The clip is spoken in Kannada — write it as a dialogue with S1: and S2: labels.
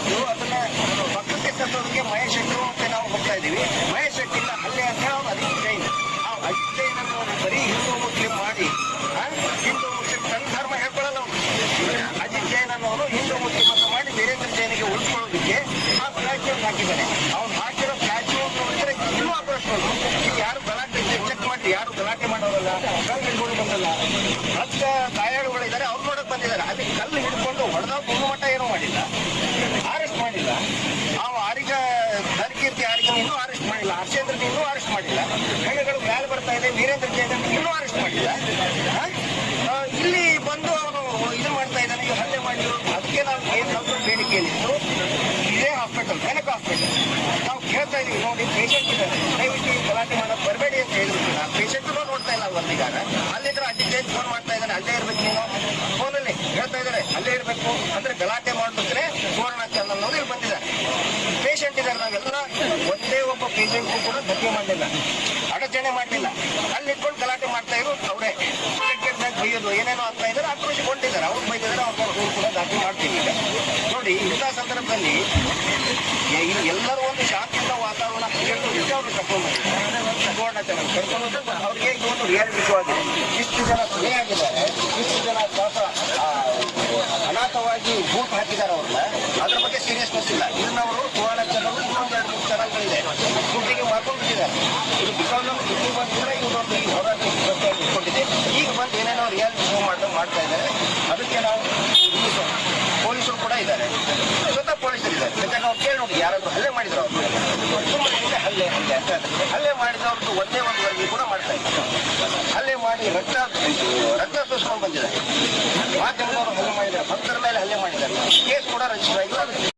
S1: ಇತ್ತು ಅದನ್ನ ಪಕ್ಕಕ್ಕೆ ತರೋದಕ್ಕೆ ಮಹೇಶ್ ಶೆಟ್ಟರು ಮತ್ತೆ ನಾವು ಹೋಗ್ತಾ ಇದೀವಿ ಮಹೇಶ್ ಶೆಟ್ಟಿಲ್ಲ ಹಲ್ಲೆ ಅಂತ ಅಜಿತ್ ಜೈನ್ ಆ ಅಜಿತ್ ಜೈನ್ ಅನ್ನು ಬರೀ ಹಿಂದೂ ಮುಸ್ಲಿಂ ಮಾಡಿ ಹಿಂದೂ ಮುಸ್ಲಿಂ ತನ್ನ ಧರ್ಮ ಹೇಳ್ಕೊಳ್ಳಲ್ಲ. ಅಜಿತ್ ಜೈನ್ ಅನ್ನೋರು ಹಿಂದೂ ಮುಸ್ಲಿಂ ಅಂತ ಮಾಡಿ ವೀರೇಂದ್ರ ಜೈನಿಗೆ ಉಳಿಸ್ಕೊಳ್ಳೋದಕ್ಕೆ ಆ ಸ್ಟ್ಯಾಚ್ಯೂ ಹಾಕಿದ್ದಾನೆ ಅವ್ನು ಹಾಕಿರೋ ಸ್ಟ್ಯಾಚ್ಯೂ ನೋಡಿದ್ರೆ ಇನ್ನೂ ಆಕ್ರೋಶ್ ಯಾರು ಗಲಾಟೆ ಚೆಕ್ ಮಾಡಿ, ಯಾರು ಗಲಾಟೆ ಮಾಡೋರಲ್ಲ ಬಂದಲ್ಲ ಹತ್ತ ಗಾಯಾಳುಗಳಿದ್ದಾರೆ ಅವ್ರು ನೋಡಕ್ ಬಂದಿದ್ದಾರೆ ಅಲ್ಲಿ ಕಲ್ಲು ಹಿಡ್ಕೊಂಡು ಹೊಡೆದ ಒಂದು ಮಟ್ಟ ಏನೂ ಮಾಡಿಲ್ಲ. ಅರೆಸ್ಟ್ ಮಾಡಿಲ್ಲ. ನಾವು ಆರಿಗ ಧನಕೀರ್ತಿ ಆರಿಗ ಇನ್ನೂ ಅರೆಸ್ಟ್ ಮಾಡಿಲ್ಲ. ಹರ್ಷೇಂದ್ರ ಇನ್ನೂ ಅರೆಸ್ಟ್ ಮಾಡಿಲ್ಲ. ಹೆಣ್ಣುಗಳು ಮ್ಯಾಲೆ ಬರ್ತಾ ಇದೆ. ವೀರೇಂದ್ರ ಜೈನ್ ಇನ್ನೂ ಅರೆಸ್ಟ್ ಮಾಡಿಲ್ಲ. ಇಲ್ಲಿ ಬಂದು ಅವನು ಇದು ಮಾಡ್ತಾ ಇದ್ದಾನೆ. ಹಲ್ಲೆ ಮಾಡಿದ್ರು ಅದಕ್ಕೆ ನಾವು ಏನು ನಮ್ಮ ಬೇಡಿಕೆ ಏನಿತ್ತು ಇದೇ ಹಾಸ್ಪಿಟಲ್ ಮೆನಕ್ ಹಾಸ್ಪಿಟಲ್ ನಾವು ಕೇಳ್ತಾ ಇದೀವಿ. ನೋಡಿ ಪೇಷಂಟ್ ಇದ್ದಾರೆ. ದಯವಿಟ್ಟು ಗಲಾಟೆ ಮಾಡೋದು ಬರಬೇಡಿ ಅಂತ ಹೇಳಿದ್ರು ಆ ಪೇಷಂಟ್ ನೋಡ್ತಾ ಇಲ್ಲ ಬರ್ತಿದ್ದಾರೆ ಅಲ್ಲಿದ್ರೆ ಚೇಂಜ್ ಫೋನ್ ಮಾಡ್ತಾ ಇದ್ದಾನೆ. ಅಲ್ಲೇ ಇರ್ಬೇಕು ನೀನು. ಫೋನಲ್ಲಿ ಹೇಳ್ತಾ ಇದ್ದಾರೆ. ಅಲ್ಲೇ ಇರಬೇಕು. ಅಂದ್ರೆ ಗಲಾಟೆ ಮಾಡ್ಬೇಕಾದ್ರೆ ಸುವರ್ಣ ಚಾನಲ್ ಅನ್ನೋದು ಇಲ್ಲಿ ಬಂದಿದ್ದಾರೆ ಪೇಷಂಟ್ ಇದ್ದಾರೆ ನಾವೆಲ್ಲ ಒಂದೇ ಒಬ್ಬ ಪೇಷಂಟ್ ಕೂಡ ಧಕ್ಕೆ ಮಾಡಲಿಲ್ಲ. ಅಡಚಣೆ ಮಾಡಲಿಲ್ಲ. ಅಲ್ಲಿ ಇಟ್ಕೊಂಡು ಗಲಾಟೆ ಮಾಡ್ತಾ ಇರೋ ಅವರೇ. ಬೈಯೋದು ಏನೇನೋ ಅಂತ ಇದ್ದಾರೆ ಆಕ್ರೋಶಗೊಂಡಿದ್ದಾರೆ ಅವ್ರು ಬೈದಿದ್ದಾರೆ, ಅವ್ರ ಕೂಡ ದಾಖಲೆ ಮಾಡ್ತೀವಿ ನೋಡಿ, ಇಂಥ ಸಂದರ್ಭದಲ್ಲಿ ಎಲ್ಲರೂ ಒಂದು ಶಾಂತಿಯುತ ವಾತಾವರಣ ಕೇಳ್ಕೊಂಡು ಅವ್ರು ಕರ್ಕೊಂಡು ಸುವರ್ಣ ಚಾನಲ್ ಕರ್ಕೊಂಡು ಅವ್ರಿಗೆ ಇದು ಒಂದು ರಿಯಾಲಿಟಿ ಶೋ ಆಗಿದೆ. ಇಷ್ಟು ಜನ ಕೊನೆಯಾಗಿದ್ದಾರೆ ಇಷ್ಟು ಜನ ಅನಾಥವಾಗಿ ಬೂಟ್ ಹಾಕಿದ್ದಾರೆ ಅವ್ರನ್ನ. ಅದ್ರ ಬಗ್ಗೆ ಸೀರಿಯಸ್ನೆಸ್ ಇಲ್ಲ. ಇದು ಬಿಕಾಸ್ ಆಫ್ ಬಂದು ಕೂಡ ಇವರೊಂದು ಈ ಹೋರಾಟ ಇಟ್ಕೊಂಡಿದೆ ಈಗ ಬಂದು ಏನೇನೋ ರಿಯಲ್ ಮೂವ್ ಮಾಡ್ತಾ ಮಾಡ್ತಾ ಇದ್ದಾರೆ ಅದಕ್ಕೆ ನಾವು ಪೊಲೀಸರು ಕೂಡ ಇದ್ದಾರೆ ಸ್ವತಃ ಪೊಲೀಸರು ಇದ್ದಾರೆ ಬೇಕಾದ್ರೆ ನಾವು ಕೇಳಿ ನೋಡಿ ಯಾರಾದ್ರೂ ಹಲ್ಲೆ ಮಾಡಿದ್ರು ಅವರು ಹಲ್ಲೆ ಹಲ್ಲೆ ಅಂತ ಹಲ್ಲೆ ಮಾಡಿದವ್ರದ್ದು ಒಂದೇ ಒಂದು ವರದಿ ಕೂಡ ಮಾಡ್ತಾ ಇದ್ದಾರೆ ಹಲ್ಲೆ ಮಾಡಿ ರಕ್ತ ರಕ್ತ ಸೂಸ್ಕೊಂಡು ಬಂದಿದ್ದಾರೆ ಮಾಧ್ಯಮದವರು ಹಲ್ಲೆ ಮಾಡಿದ್ದಾರೆ ಭಕ್ತರ ಮೇಲೆ ಹಲ್ಲೆ ಮಾಡಿದ್ದಾರೆ ಕೇಸ್ ಕೂಡ ರಚಿಸಲಾಗಿದೆ